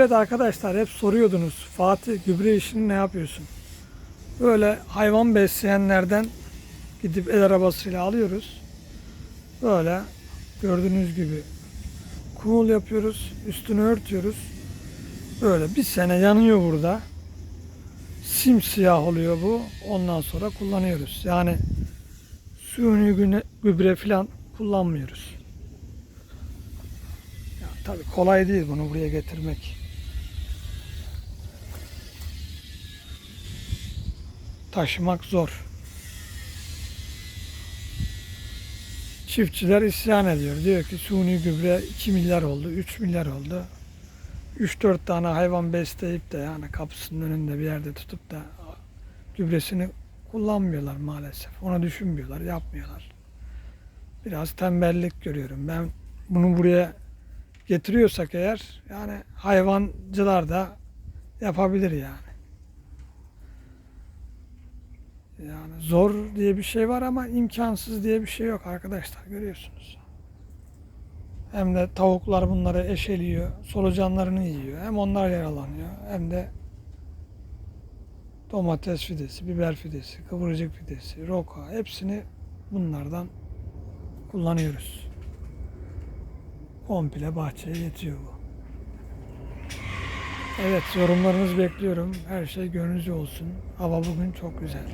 Evet arkadaşlar hep soruyordunuz. Fatih gübre işini ne yapıyorsun? Böyle hayvan besleyenlerden gidip el arabasıyla alıyoruz. Böyle gördüğünüz gibi kumul yapıyoruz. Üstünü örtüyoruz. Böyle bir sene yanıyor burada. Simsiyah oluyor bu. Ondan sonra kullanıyoruz. Yani güne- gübre falan kullanmıyoruz. Ya, tabii kolay değil bunu buraya getirmek. Taşımak zor. Çiftçiler isyan ediyor. Diyor ki suni gübre 2 milyar oldu, 3 milyar oldu. 3-4 tane hayvan besleyip de yani kapısının önünde bir yerde tutup da gübresini kullanmıyorlar maalesef. Onu düşünmüyorlar, yapmıyorlar. Biraz tembellik görüyorum. Ben bunu buraya getiriyorsak eğer yani hayvancılar da yapabilir yani. Yani zor diye bir şey var ama imkansız diye bir şey yok arkadaşlar görüyorsunuz. Hem de tavuklar bunları eşeliyor, solucanlarını yiyor. Hem onlar yaralanıyor hem de domates fidesi, biber fidesi, kıvırcık fidesi, roka hepsini bunlardan kullanıyoruz. Komple bahçeye yetiyor bu. Evet yorumlarınızı bekliyorum. Her şey gönlünüzce olsun. Hava bugün çok güzel.